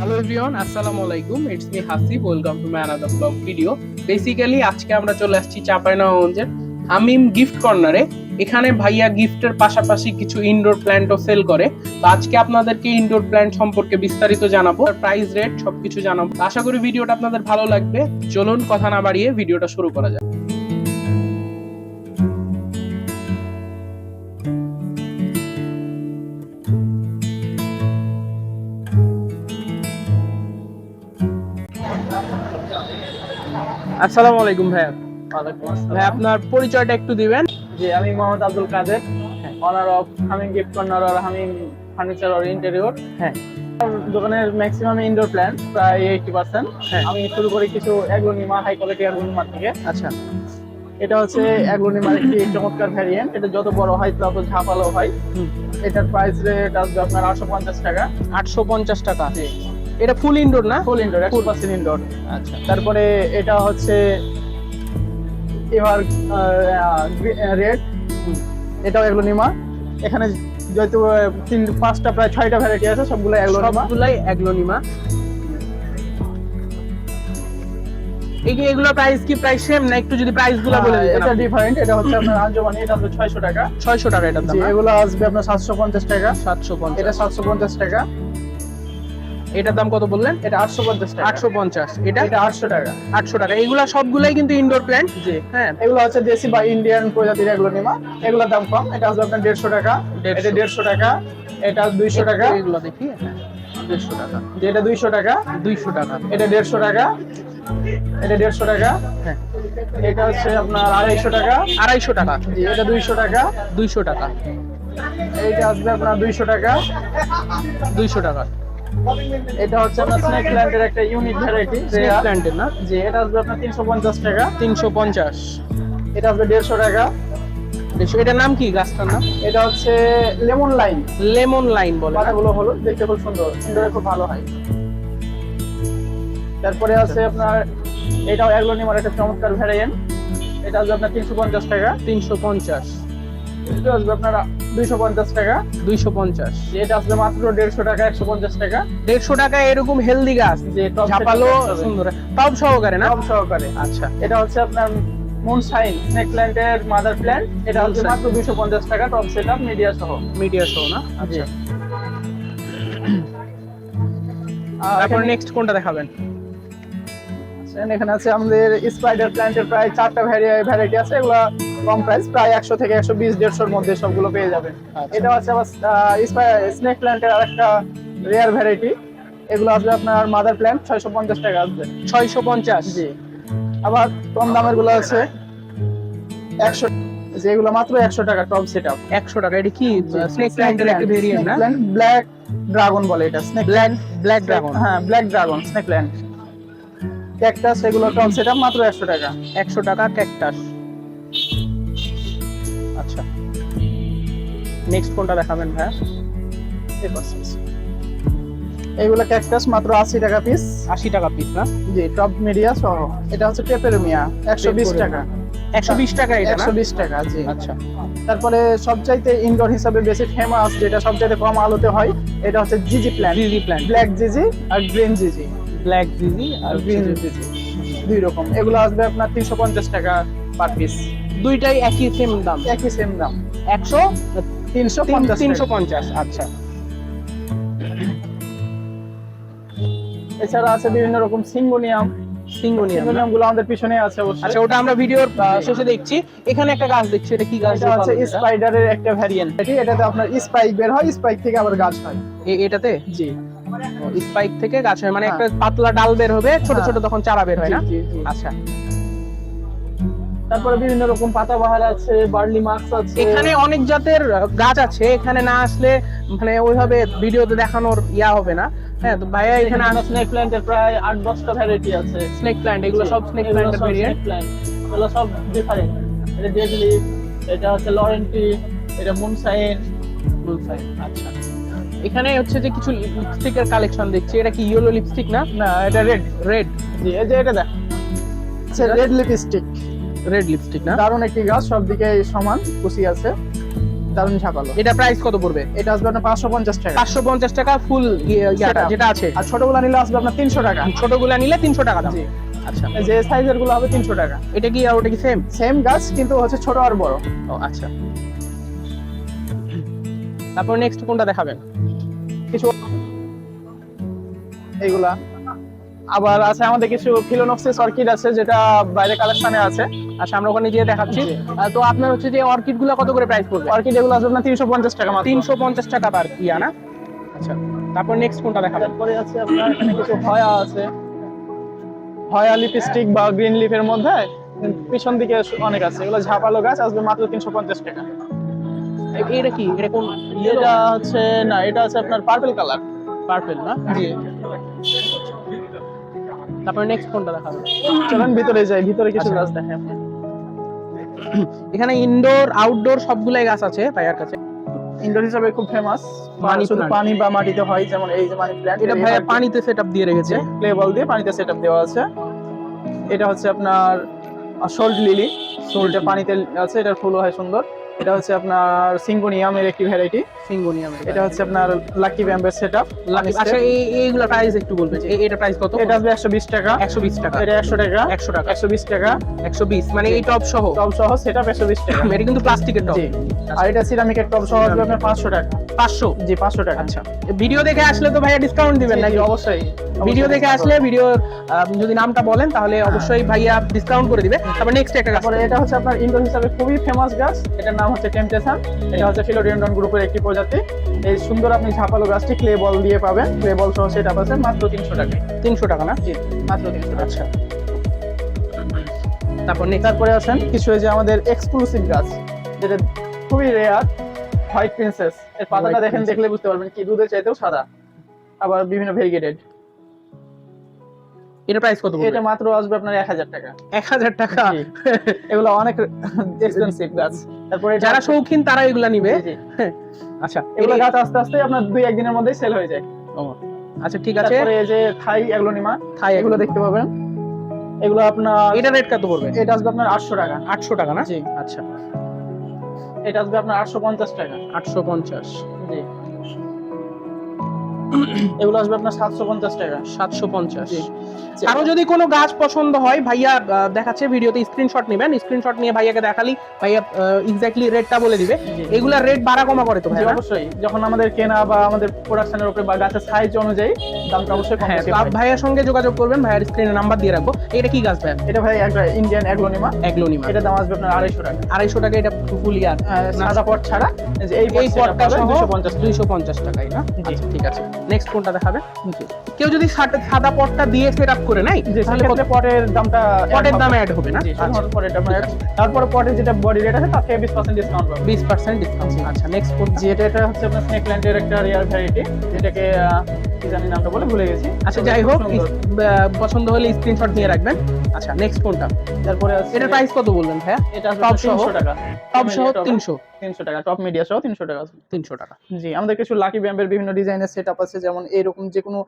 Hello everyone আসসালামু আলাইকুম it's me Hasib welcome to my another blog video basically আজকে আমরা চলে আসছি চাঁপাইনবাবগঞ্জের হামিম গিফট কর্নারে এখানে ভাইয়া গিফটের পাশাপাশি কিছু ইনডোর প্ল্যান্টও সেল করে। তো আজকে আপনাদেরকে ইনডোর প্ল্যান্ট সম্পর্কে বিস্তারিত জানাব। প্রাইস রেট সবকিছু জানাব। আশা করি ভিডিওটা আপনাদের ভালো লাগবে। চলুন, কথা না বাড়িয়ে ভিডিওটা শুরু করা যাক। আসসালামু আলাইকুম ভাইয়া ভাই আপনার পরিচয়টা একটু দিবেন? জি আমি Mohammad Abdul Kader owner of Humming gift corner R Humming furniture আর ইন্টেরিয়র হ্যাঁ। দোকানের ম্যাক্সিমাম ইনডোর প্ল্যান প্রায় এইটি পার্সেন্ট হ্যাঁ। আমি শুরু করি কিছু অ্যাগ্লোনিমা হাই কোয়ালিটি অ্যাগ্লোনিমা থেকে। আচ্ছা। এটা হচ্ছে অ্যাগ্লোনিমার একটি চমৎকার ভ্যারিয়েন্ট এটা যত বড় হয় তত ঝাপালো হয়। এটার প্রাইস রেট আসবে আপনার আটশো পঞ্চাশ টাকা। আটশো পঞ্চাশ টাকা। এটা ফুল ইনডোর না? ফুল ইনডোর একশো পার্সেন্ট ইনডোর আচ্ছা। তারপরে এটা হচ্ছে এবার রেড এটাও এগ্লোনিমা। এখানে যেহেতু তিন পাঁচটা প্রায় ছয়টা ভ্যারাইটি আছে সবগুলো এগ্লোনিমা। সবগুলাই অ্যাগ্লোনিমা এই এগুলো প্রাইস কি প্রাইস সেম না একটু যদি প্রাইসগুলো বলে দিতেন এটা ডিফারেন্ট এটা হচ্ছে আপনার আঞ্জমানি এটা হচ্ছে ছয়শো টাকা। 600 টাকা এটার দাম এগুলো আসবে আপনার সাতশো পঞ্চাশ টাকা। 750 এটা সাতশো পঞ্চাশ টাকা। এটার দাম কত বললেন? এটা আটশো পঞ্চাশ টাকা। 850 এটা এটা আটশো টাকা। 800 টাকা। এগুলা সবগুলাই কিন্তু ইনডোর প্ল্যান্ট জি। হ্যাঁ। এগুলো হচ্ছে দেশি বা ইন্ডিয়ান প্রজাতির এগ্লোনিমা এগুলোর দাম কম। এটা হচ্ছে আপনার দেড়শো টাকা। এটা দেড়শো টাকা। এটা দুইশো টাকা। এগুলো দেখি। হ্যাঁ 150 টাকা। এটা দুইশো টাকা। 200 টাকা। এটা দেড়শো টাকা। এটা দেড়শো টাকা। হ্যাঁ। এটা হচ্ছে আপনার আড়াইশো টাকা। 250 টাকা। জি এটা দুইশো টাকা। 200 টাকা। এইটা আসবে আপনার দুইশো টাকা। 200 টাকা। এটা হচ্ছে আপনার স্নেক প্ল্যান্টের একটা ইউনিক ভ্যারাইটি স্নেক প্ল্যান্টের না? জি এটা আসবে আপনার তিনশো পঞ্চাশ টাকা। 350 এটা আসবে দেড়শো টাকা। এটার নাম কি গাছটার নাম? এটা হচ্ছে লেমন লাইন। লেমন লাইন বলে? পাতাগুলো হলুদ দেখতে খুব সুন্দর। ইনডোরে খুব ভালো হয়। তারপরে আছে আপনার এটাও অ্যাগ্লোনিমার একটা চমৎকার ভ্যারিয়েন্ট এটা আসবে আপনার তিনশো পঞ্চাশ টাকা। 350 এটা আসবে আপনার দুইশো পঞ্চাশ টাকা। 250 এটা আসবে মাত্র দেড়শো টাকা একশো পঞ্চাশ টাকা। দেড়শো টাকা এরকম হেলদি গাছ। যে ঝাপালো সুন্দর। টপ সহকারে না? সব সহকারে। আচ্ছা। এটা হচ্ছে আপনার মুন সাইন স্নেক প্ল্যান্টের মাদার প্ল্যান্ট এটা হচ্ছে। মাত্র দুইশো পঞ্চাশ টাকা টপ সেট আপ মিডিয়া সহ। মিডিয়া সহ না? আচ্ছা। আর তারপর নেক্সট কোনটা দেখাবেন? এখানে আছে আমাদের স্পাইডার প্ল্যান্টের প্রায় চারটা ভ্যারাইটি আছে। এগুলো কম প্রাইস প্রায় একশো থেকে একশো বিশ দেড়শোর মধ্যে সবগুলো পেয়ে যাবেন। আচ্ছা। এটা হচ্ছে আবার স্নেক প্ল্যান্টের আরেকটা রেয়ার ভ্যারাইটি এগুলো আসবে আপনার মাদার প্ল্যান্ট ছয়শো পঞ্চাশ টাকা আসবে। ছয়শো পঞ্চাশ? জি। আবার কম দামেরগুলো আছে। একশো যেগুলো মাত্র একশো টাকা টপ সেট আপ একশো টাকা এটা কি স্নেক প্ল্যান্টের একটা ভেরিয়েন্ট না? ব্ল্যাক ড্রাগন বলে এটা স্নেক ব্ল্যাক ড্রাগন হ্যাঁ black dragon snake plant cactus এগুলো টপ সেট মাত্র একশো টাকা। একশো টাকা ক্যাকটাস। আচ্ছা। নেক্সট কোনটা দেখাবেন ভাইয়া? এই পাশে। ক্যাকটাস মাত্র আশি টাকা পিস আশি টাকা পিস না? জি টপ মিডিয়া সহ। এটা হচ্ছে পেপেরোমিয়া একশো বিশ টাকা। একশো বিশ টাকা এটা একশো বিশ টাকা জি। আচ্ছা। তারপরে সবচাইতে ইনডোর হিসাবে বেশি ফেমাস যেটা সবচাইতে কম আলোতে হয় এটা হচ্ছে জিজি প্ল্যান্ট জিজি প্ল্যান্ট ব্ল্যাক জিজি আর গ্রিন জিজি ব্ল্যাক জিজি আর গ্রিন জিজি দুই রকম। এগুলো আসবে আপনার তিনশো পঞ্চাশ টাকা পার পিস দুইটাই একই সেম দাম? একই সেম দাম। একশো? তিনশো পঞ্চাশ তিনশো পঞ্চাশ আচ্ছা। এছাড়া আছে বিভিন্ন রকম সিঙ্গোনিয়াম। সিঙ্গোনিয়ামগুলো আমাদের পিছনে আছে অবশ্যই। আচ্ছা ওটা আমরা ভিডিওর শেষে দেখছি। এখানে একটা গাছ দেখছি এটা কি গাছ এটা হচ্ছে স্পাইডারের একটা ভ্যারিয়েন্ট এটাতে আপনার স্পাইক বের হয় স্পাইক থেকে আবার গাছ হয়। এটাতে? জি। স্পাইক থেকে গাছ হয় মানে হ্যাঁ। একটা পাতলা ডাল বের হবে ছোট হ্যাঁ। ছোট তখন চারা বের হয় না। আচ্ছা। তারপরে বিভিন্ন রকম পাতাবাহার আছে বার্লি মাস্ক আছে। এখানে অনেক জাতের গাছ আছে এখানে না আসলে মানে ওইভাবে ভিডিওতে দেখানোর ইয়া হবে না। হ্যাঁ তো ভাইয়া এখানে স্নেক প্ল্যান্টের প্রায় আট দশটা ভ্যারাইটি আছে। স্নেক প্ল্যান্ট এগুলো সব স্নেক প্ল্যান্টের ভেরিয়েন্ট প্ল্যান্ট এগুলো সব ডিফারেন্ট এটা ডেডলি এটা হচ্ছে লরেন্টি এটা মুনসাইন আচ্ছা। এখানে হচ্ছে যে কিছু লিপস্টিকের কালেকশন দেখছি। এটা কি ইয়েলো লিপস্টিক না? না এটা রেড রেড জি এই যে এটা দেখ। রেড লিপস্টিক রেড লিপস্টিক না? দারুণ একটি গাছ সব দিকে সমান কুচি আছে। দারুণ ঝাপালো এটা প্রাইস কত পড়বে? এটা আসবে আপনার পাঁচশো পঞ্চাশ টাকা। পাঁচশো পঞ্চাশ টাকা ফুল যেটা আছে। আর ছোটগুলো নিলে আসবে আপনার তিনশো টাকা। ছোটগুলা নিলে তিনশো টাকা দাম। জি। আচ্ছা। যে সাইজেরগুলো হবে তিনশো টাকা। এটা কি আর ওটা কি সেম সেম গাছ কিন্তু হচ্ছে ছোট আর বড়। ও আচ্ছা। তারপর নেক্সট কোনটা দেখাবেন? কিছু এইগুলা। আবার আছে আমাদের কিছু ফিলোনক্সিস অর্কিড আছে যেটা বাইরে কালেকশনে আছে। আচ্ছা আমরা ওখানে গিয়ে দেখাচ্ছি। তো আপনার হচ্ছে যে অর্কিডগুলা কত করে প্রাইস পড়বে? অর্কিড এগুলো আসবে আপনার তিনশো পঞ্চাশ টাকা মাত্র। তিনশো পঞ্চাশ টাকা পার ইয়া না? আচ্ছা তারপর নেক্সট কোনটা দেখাবেন? তারপরে আছে আপনার এখানে কিছু হয়া আছে। হয়া লিপস্টিক বা গ্রিন লিফের মধ্যে পিছন দিকে অনেক আছে। এগুলো ঝাপালো গাছ আসবে মাত্র তিনশো পঞ্চাশ টাকা। এটা কি? এটা কোন এটা হচ্ছে না এটা আছে আপনার পার্পল কালার পার্পল না? জি। তারপর নেক্সট কোনটা চলেন ভিতরে যাই ভিতরে কিছু আচ্ছা। গাছ দেখে আপনি এখানে ইনডোর আউটডোর সবগুলাই গাছ আছে ভাইয়ার কাছে। ইনডোর হিসাবে খুব ফেমাস Money শুধু পানি বা মাটিতে হয় যেমন এই যে মানি প্ল্যান্ট এটা ভাইয়া পানিতে সেটআপ দিয়ে রেখেছে। ক্লে বল দিয়ে পানিতে সেটআপ দেওয়া আছে। এটা হচ্ছে আপনার সল্ট লিলি সল্টে পানিতে আছে এটার ফুল হয় সুন্দর। এটা হচ্ছে আপনার সিঙ্গোনিয়ামের একটি ভ্যারাইটি সিঙ্গোনিয়ামের এটা হচ্ছে আপনার লাকি ব্যাম্বের সেটআপ আচ্ছা এই এইগুলা প্রাইস একটু বলবেন এটা প্রাইস কত? এটা আসবে একশো বিশ টাকা। একশো বিশ টাকা। এটা একশো টাকা। একশো টাকা। একশো বিশ টাকা। একশো বিশ মানে এই টপ সহ? টপ সহ সেটআপ একশো বিশ টাকা। এটা কিন্তু প্লাস্টিকের টপ আর এটা সিরামিকের টপ সহ আসবে আপনার পাঁচশো টাকা। পাঁচশো। জি পাঁচশো টাকা। আচ্ছা। ভিডিও দেখে আসলে তো ভাইয়া ডিসকাউন্ট দিবেন নাকি? অবশ্যই ভিডিও দেখে আসলে ভিডিও যদি নামটা বলেন তাহলে হ্যাঁ। অবশ্যই ভাইয়া ডিসকাউন্ট করে দিবে। তারপর নেক্সট একটা গাছ এটা হচ্ছে আপনার ইনডোর হিসাবে খুবই ফেমাস গাছ। এটার নাম হচ্ছে টেম্পটেশন এটা হচ্ছে ফিলোডিয়েন্ডন গ্রুপের একটি প্রজাতি। এই সুন্দর আপনি ঝাপালো গাছটি ক্লে বল দিয়ে পাবেন। ক্লে বল সহ সেটা আছে মাত্র তিনশো টাকা। তিনশো টাকা না? জি মাত্র তিনশো টাকা। আচ্ছা। তারপর তারপরে আছেন কিছু যে আমাদের এক্সক্লুসিভ গাছ যেটা খুবই রেয়ার হোয়াইট প্রিন্সেস এর পাতাটা দেখেন দেখলে বুঝতে পারবেন কি দুধের চাইতেও সাদা। আবার বিভিন্ন ভেরিগেটেড। এটা প্রাইস কত এটা মাত্র আসবে আপনার এক হাজার টাকা। এক হাজার টাকা? এগুলো অনেক এক্সপেন্সিভ গাছ। তারপরে যারা শৌখিন তারা এগুলো নিবে। আচ্ছা এগুলো গাছ আস্তে আস্তে আপনার দুই একদিনের মধ্যেই সেল হয়ে যায়। আচ্ছা ঠিক আছে। তারপরে এই যে থাই এগ্লোনিমা থাই এগুলো দেখতে পাবেন। এগুলো আপনার এটা রেট কত পড়বে? এটা আসবে আপনার আটশো টাকা। আটশো টাকা না? জি। আচ্ছা। এটা আসবে আপনার আটশো পঞ্চাশ টাকা। আটশো পঞ্চাশ। জি। এগুলো আসবে আপনার সাতশো পঞ্চাশ টাকা। সাতশো পঞ্চাশ। কারও যদি কোনো গাছ পছন্দ হয় ভাইয়া দেখাচ্ছে ভিডিওতে স্ক্রিনশট নেবেন। স্ক্রিনশট নিয়ে ভাইয়াকে দেখালি ভাইয়া এক্স্যাক্টলি রেটটা বলে দিবে। এগুলা রেট বাড়া কমা করে তো ভাই অবশ্যই। যখন আমাদের কেনা বা আমাদের প্রোডাকশনের উপরে বা গাছের সাইজ অনুযায়ী দামটা অবশ্যই কম তো হয়। ভাইয়ার সঙ্গে যোগাযোগ করবেন ভাইয়ার স্ক্রিনে নাম্বার দিয়ে রাখব। এটা কি গাছ ভাই এটা ভাই একটা ইন্ডিয়ান এগ্লোনিমা এগ্লোনিমা এটা দাম আসবে আপনার আড়াইশো টাকা। আড়াইশো টাকা এটা ফুল আহ, সাদা পট ছাড়া। এই পটটা দুশো পঞ্চাশ দুইশো পঞ্চাশ টাকাই না? আচ্ছা, ঠিক আছে। নেক্সট কোনটা দেখাবে? কেউ যদি সাদা- পটটা দিয়ে সেট আপ করে নাই যে তাহলে পটের দামটা পটের হবে। দামে অ্যাড হবে না? পটের দাম add। তারপরে পটের যেটা বডি রেট আছে তার থেকে বিশ পার্সেন্ট ডিসকাউন্ট পাবে। বিশ পার্সেন্ট ডিসকাউন্ট আচ্ছা নেক্সট কোন জি এটা হচ্ছে আপনার স্নেক প্ল্যান্টের একটা রিয়ার ভ্যারাইটি যেটাকে কি জানি নামটা বলে ভুলে গেছি। আচ্ছা যাই হোক পছন্দ হলে স্ক্রিনশট নিয়ে রাখবেন। আচ্ছা নেক্সট কোনটা? তারপরে এটার প্রাইস কত বললেন ভাইয়া? এটা টপ সহ? টাকা। টপ সহ তিনশো। তিনশো টাকা টপ মিডিয়া সহ তিনশো টাকা। তিনশো টাকা। জি আমাদের কিছু লাকি ব্যাম্বের বিভিন্ন ডিজাইনের সেট আছে। যেমন এরকম যে কোনো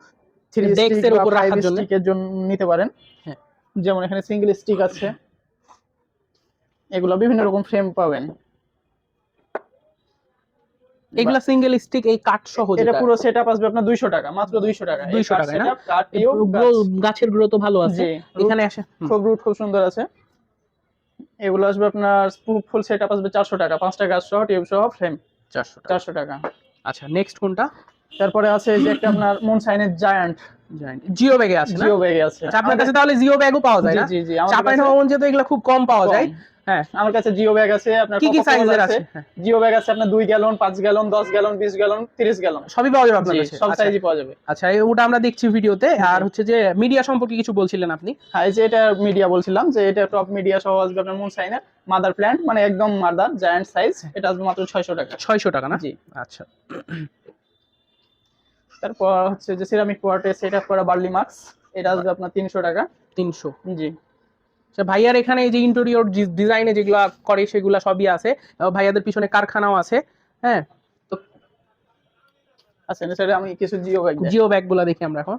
থ্রি উপর রাখার জন্য। স্টিকের জন্য নিতে পারেন। হ্যাঁ। যেমন এখানে সিঙ্গেল স্টিক আছে। এগুলো বিভিন্ন রকম ফ্রেম পাবেন। এগুলা সিঙ্গেল স্টিক এই সহ এটা পুরো সেটআপ আসবে আপনার 200 টাকা মাত্র 200 টাকা। 200 কাঠ টাকায় না? setup, কাঠ এই গ্রো- গাছের ভালো আছে। এখানে আসে খুব রুট খুব সুন্দর আছে। এগুলো আসবে আপনার ফুল সেটআপ আসবে 400 টাকা পাঁচটা গাছ সহ টিউব সহ ফ্রেম 400 টাকা। 400 টাকা। আচ্ছা নেক্সট কোনটা? তারপরে আছে এই যে একটা আপনার মন সাইনের জায়ান্ট জিও ব্যাগে আছে জিও ব্যাগে আছে। আচ্ছা, আপনার কাছে তাহলে জিও ব্যাগও পাওয়া যায় জি না জি জি চাপাই নবাবগঞ্জে তো এগুলো খুব কম পাওয়া যায়। হ্যাঁ আমার কাছে জিও ব্যাগ আছে আপনার কি কি সাইজের আছে? জিও ব্যাগ আছে আপনার 2 gallon 5 gallon 10 gallon 20 gallon 30 gallon সবই পাওয়া যাবে আপনার কাছে? সব আচ্ছা, সাইজই পাওয়া যাবে। আচ্ছা ওটা আমরা দেখছি ভিডিওতে। আর হচ্ছে যে মিডিয়া সম্পর্কে কিছু বলছিলেন আপনি? হ্যাঁ এই যে এটা মিডিয়া বলছিলাম যে এটা টপ মিডিয়া সহ আসবে আপনার মুন সাইনের মাদার প্ল্যান্ট মানে একদম মাদার জায়ান্ট সাইজ এটা আসবে মাত্র 600 টাকা। ছয়শো টাকা না? জি। আচ্ছা। তারপর হচ্ছে যে সিরামিক কোয়ার্টে সেট আপ করা বার্লি মার্কস এটা আসবে আপনার 300 টাকা। তিনশো। জি। আচ্ছা ভাইয়ার এখানে এই যে ইন্টেরিয়র ডিজাইনে যেগুলো করে সেগুলো সবই আছে ভাইয়াদের পিছনে কারখানাও আছে হ্যাঁ? তো আচ্ছা সেটা আমি কিছু জিও ব্যাগ জিও ব্যাগগুলা দেখি আমরা এখন।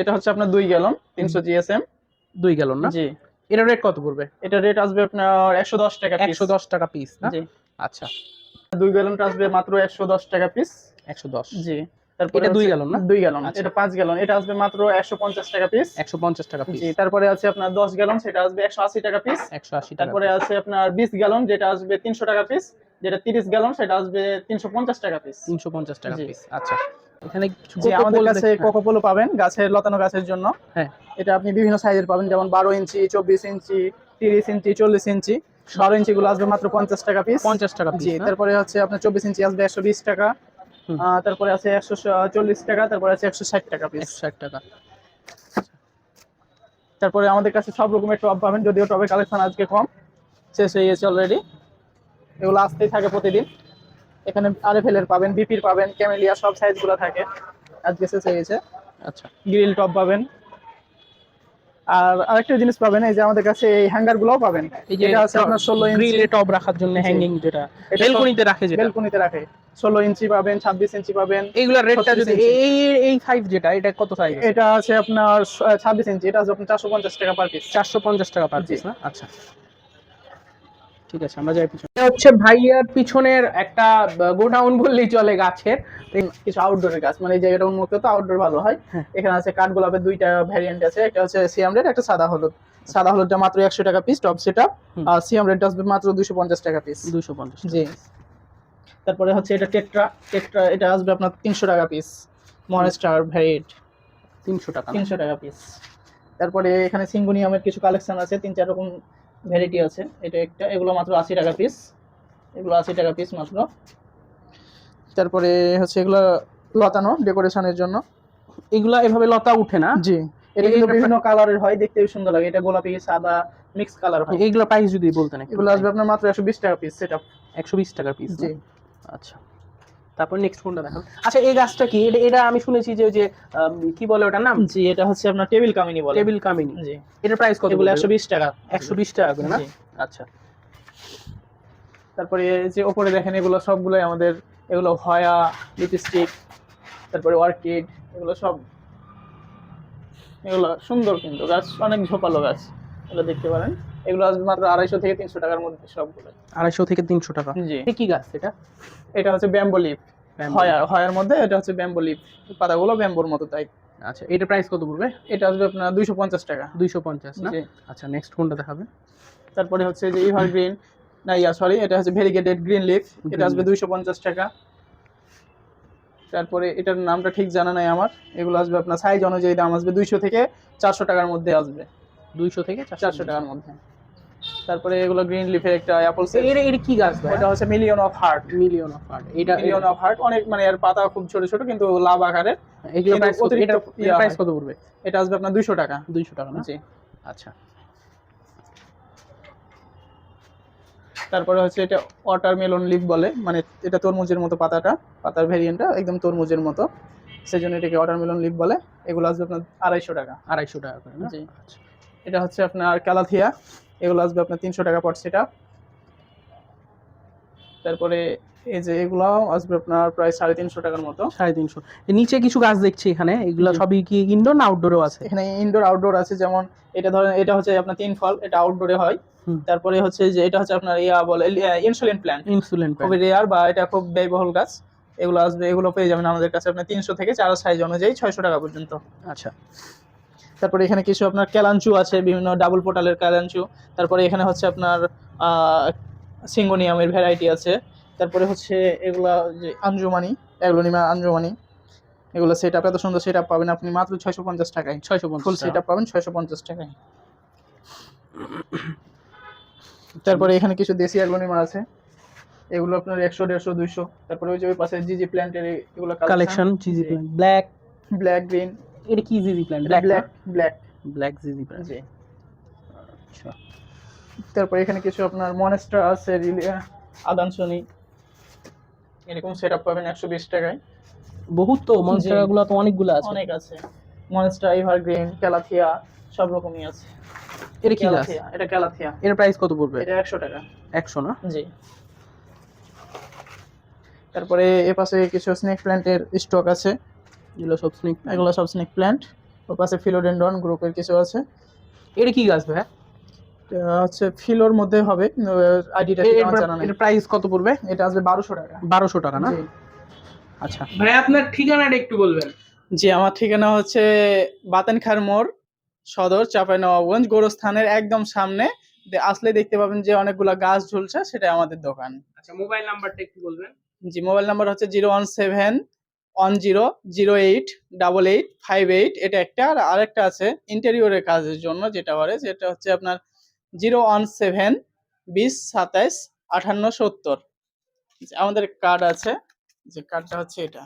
এটা হচ্ছে আপনার 2 গ্যালন 300 জিএসএম দুই গ্যালন না? জি। এটা রেট কত পড়বে? এটা রেট আসবে আপনার একশো দশ টাকা। একশো দশ টাকা পিস না? জি। আচ্ছা। দুই গ্যালনটা আসবে মাত্র একশো দশ টাকা পিস একশো দশ। জি। তারপরে দুই গ্যালন না? দুই গ্যালন আচ্ছা। এটা পাঁচ গ্যালন এটা আসবে মাত্র একশো পঞ্চাশ টাকা পিস একশো পঞ্চাশ টাকা পিস তারপরে আছে আপনার দশ গ্যালন সেটা আসবে একশো আশি টাকা পিস একশো আশি তারপরে আছে আপনার বিশ গ্যালন যেটা আসবে তিনশো টাকা পিস যেটা তিরিশ গ্যালন সেটা আসবে তিনশো পঞ্চাশ টাকা পিস তিনশো পঞ্চাশ টাকা। পিস আচ্ছা। এখানে আমাদের কাছে কোকোপোলো পাবেন গাছের লতানো গাছের জন্য। হ্যাঁ। এটা আপনি বিভিন্ন সাইজের পাবেন যেমন বারো ইঞ্চি চব্বিশ ইঞ্চি তিরিশ ইঞ্চি চল্লিশ ইঞ্চি। বারো ইঞ্চি গুলো আসবে মাত্র পঞ্চাশ টাকা পিস পঞ্চাশ টাকা পিস জি তারপরে হচ্ছে আপনার চব্বিশ ইঞ্চি আসবে একশো বিশ টাকা। তারপরে আছে একশো চল্লিশ টাকা তারপরে আছে একশো ষাট টাকা পিস ষাট টাকা। তারপরে আমাদের কাছে সব রকমের টপ পাবেন যদিও টপের কালেকশন আজকে কম। শেষ হয়ে গেছে অলরেডি এগুলো আসতেই থাকে প্রতিদিন। এখানে আরএফএল এর পাবেন বিপির পাবেন ক্যামেলিয়া সব সাইজগুলো থাকে। আজকে শেষ হয়ে গেছে। আচ্ছা। গ্রিল টপ পাবেন। আর আরেকটা জিনিস পাবেন এই যে আমাদের কাছে এই হ্যাঙ্গার গুলোও পাবেন। এটা আছে আপনার ষোলো ইঞ্চি। গ্রিলে টপ রাখার জন্য হ্যাঙ্গিং যেটা। বেলকনিতে রাখে যেটা। বেলকনিতে রাখে। ষোলো ইঞ্চি পাবেন ছাব্বিশ ইঞ্চি পাবেন এইগুলা রেটটা যদি এই এই সাইজ যেটা এটা কত সাইজ এটা আছে আপনার ছাব্বিশ ইঞ্চি এটা আছে আপনার চারশো পঞ্চাশ টাকা পার পিস চারশো পঞ্চাশ টাকা পার পিস না? আচ্ছা। ঠিক আছে আমরা যাই পিছনে। হচ্ছে ভাইয়ার পিছনের একটা গোডাউন বললেই চলে গাছের। কিছু আউটডোরের গাছ মানে এই জায়গাটা উন্মুক্ত তো আউটডোর ভালো হয়। হ্যাঁ। এখানে আছে কাঠ গোলাপের দুইটা ভ্যারিয়েন্ট আছে একটা হচ্ছে সিয়াম রেড একটা সাদা হলুদ। সাদা হলুদটা মাত্র একশো টাকা পিস টপ সেট হুম। আর সিয়াম রেডটা আসবে মাত্র দুশো পঞ্চাশ টাকা পিস দুশো পঞ্চাশ জি। তারপরে হচ্ছে এটা টেট্রা টেট্রা এটা আসবে আপনার তিনশো টাকা পিস মনেস্টার ভ্যারিয়েন্ট তিনশো টাকা। তিনশো টাকা পিস তারপরে এখানে সিঙ্গুনিয়ামের কিছু কালেকশন আছে তিন চার রকম ভ্যারাইটি আছে এটা একটা এগুলো মাত্র আশি টাকা পিস এগুলো আশি টাকা পিস মাত্র। তারপরে হচ্ছে এগুলো লতানো ডেকোরেশনের জন্য। এগুলা এভাবে লতা উঠে না? জি এটা কিন্তু বিভিন্ন কালারের হয় দেখতে সুন্দর লাগে। এটা গোলাপি সাদা মিক্স কালার হয়। এইগুলা প্রাইস যদি বলতেন। এগুলো আসবে আপনার মাত্র একশো বিশ টাকা পিস সেটা একশো বিশ টাকার পিস জি। আচ্ছা। তারপর নেক্সট কোনটা দেখান আচ্ছা এই গাছটা কি? এটা এটা আমি শুনেছি যে ওই যে কি বলে ওটার নাম? জি এটা হচ্ছে আপনার টেবিল কামিনী বলে। টেবিল কামিনী। জি। এটার প্রাইস কত একশো বিশ টাকা। একশো বিশ টাকা করে না? আচ্ছা। তারপরে এই যে ওপরে দেখেন এগুলো সবগুলোই আমাদের এগুলো হয়া লিপস্টিক তারপরে অর্কিড এগুলো সব। এগুলো সুন্দর কিন্তু গাছ অনেক ঝোপালো গাছ। এগুলো দেখতে পারেন। এগুলো আসবে মাত্র আড়াইশো থেকে তিনশো টাকার মধ্যে সবগুলো। আড়াইশো থেকে তিনশো টাকা। জি। এটা কি গাছ এটা? এটা হচ্ছে ব্যাম্বো লিপ Bamboo. হয়া হয়ার মধ্যে এটা হচ্ছে ব্যাম্বো লিপ পাতাগুলো ব্যাম্বোর মতো তাই আচ্ছা এটার প্রাইস কত পড়বে? এটা আসবে আপনার দুইশো পঞ্চাশ টাকা। দুইশো পঞ্চাশ না। আচ্ছা নেক্সট কোনটা দেখাবে? তারপরে হচ্ছে যে ইভার গ্রিন না ইয়া সরি এটা হচ্ছে ভেরিগেটেড গ্রিন লিফ এটা আসবে। দুইশো পঞ্চাশ টাকা। তারপরে এটার নামটা ঠিক জানা নাই আমার। এগুলো আসবে আপনার সাইজ অনুযায়ী দাম আসবে দুইশো থেকে চারশো টাকার মধ্যে আসবে। দুইশো থেকে চারশো টাকার মধ্যে। তারপরে এগুলো গ্রিন লিফের একটা অ্যাপল এটা এটা কি গাছ ভাই? এটা হচ্ছে million of heart million of heart এটা মিলিয়ন অফ হার্ট অনেক মানে এর পাতা খুব ছোট ছোট কিন্তু লাভ আকারের এগুলো প্রাইস কত এটা প্রাইস কত পড়বে? এটা আসবে আপনার দুইশো টাকা। দুইশো টাকা না? জি। আচ্ছা। তারপরে হচ্ছে এটা ওয়াটার মেলন লিফ বলে। মানে এটা তরমুজের মতো পাতাটা পাতার ভেরিয়েন্টটা একদম তরমুজের মতো। সেই জন্য এটাকে ওয়াটার মেলন লিফ বলে। এগুলো আসবে আপনার আড়াইশো টাকা। আড়াইশো টাকা করে জি। আচ্ছা। এটা হচ্ছে আপনার ক্যালাথিয়া এগুলো আসবে আপনার তিনশো টাকা পট সেটা তারপরে এই যে এগুলো আসবে আপনার প্রায় সাড়ে তিনশো টাকার মতো। সাড়ে তিনশো। নিচে কিছু গাছ দেখছি এখানে। এগুলো সবই কি ইনডোর না আউটডোরও আছে? এখানে ইনডোর আউটডোর আছে যেমন এটা ধরেন এটা হচ্ছে আপনার তিন ফল এটা আউটডোরে হয়। তারপরে হচ্ছে যে এটা হচ্ছে আপনার ইয়া বলে ইনসুলিন প্ল্যান্ট ইনসুলিন খুবই রেয়ার বা এটা খুব ব্যয়বহুল গাছ। এগুলো আসবে এগুলো পেয়ে যাবেন আমাদের কাছে আপনার তিনশো থেকে চার সাইজ অনুযায়ী ছয়শো টাকা পর্যন্ত। আচ্ছা। তারপরে এখানে কিছু আপনার ক্যালাঞ্চু আছে বিভিন্ন ডাবল পোটালের ক্যালাঞ্চু তারপরে এখানে হচ্ছে আপনার সিঙ্গোনিয়ামের ভ্যারাইটি আছে। তারপরে হচ্ছে এগুলা যে আঞ্জুমানি অ্যাগ্লোনিমা আঞ্জুমানি এগুলো সেট আপ এত সুন্দর সেট আপ পাবেন আপনি মাত্র ছয়শো পঞ্চাশ টাকায়। ছয়শো ফুল সেট আপ পাবেন ছয়শো পঞ্চাশ টাকায়। তারপরে এখানে কিছু দেশি অ্যাগ্লোনিমা আছে। এগুলো আপনার একশো দেড়শো দুইশো। তারপরে ওই যে ওই পাশে জিজি প্ল্যান্টের এগুলো কালেকশন জিজি প্ল্যান্ট ব্ল্যাক ব্ল্যাক গ্রিন এটা কি GG plant black black black GG plant জি। আচ্ছা। তারপরে এখানে কিছু আপনার মনেস্টার আছে রিলি- আদানসনি এরকম সেট আপ পাবেন একশো বিশ টাকায়। বহুত তো মনস্টারগুলো তো অনেকগুলো আছে। অনেক আছে। মনেস্টার এভারগ্রিন ক্যালাথিয়া সব রকমই আছে। এটা কি গাছ? ক্যালাথিয়া এটা ক্যালাথিয়া এর প্রাইস কত পড়বে? এটা একশো টাকা। একশো না? জি। তারপরে এ পাশে কিছু স্নেক প্ল্যান্টের স্টক আছে। এগুলো সব স্নেক এগুলো সব স্নেক প্ল্যান্ট ওর পাশে ফিলোডেন্ডন গ্রুপের কিছু আছে। এটা কি গাছ ভাই হচ্ছে ফিলোর মধ্যে হবে। আইডিটা জানা নাই। এর প্রাইস কত পড়বে? এটা আসবে বারোশো টাকা। বারোশো টাকা না? আচ্ছা। ভাই আপনার ঠিকানাটা একটু বলবেন। জি আমার ঠিকানা হচ্ছে বাতানখার মোড় সদর চাঁপাইনবাবগঞ্জ গোরস্থানের একদম সামনে। আসলে দেখতে পাবেন যে অনেকগুলা গাছ ঝুলছে সেটা আমাদের দোকান। আচ্ছা মোবাইল নাম্বারটা একটু বলবেন। জি মোবাইল নাম্বার হচ্ছে zero one seven one zero zero eight double eight five eight এটা একটা। আর আরেকটা আছে ইন্টেরিয়রের কাজের জন্য যেটা করে সেটা হচ্ছে আপনার জিরো ওয়ান সেভেন বিশ, সাতাইশ, আঠান্ন, সত্তর। আমাদের কার্ড আছে, যে কার্ডটা হচ্ছে এটা।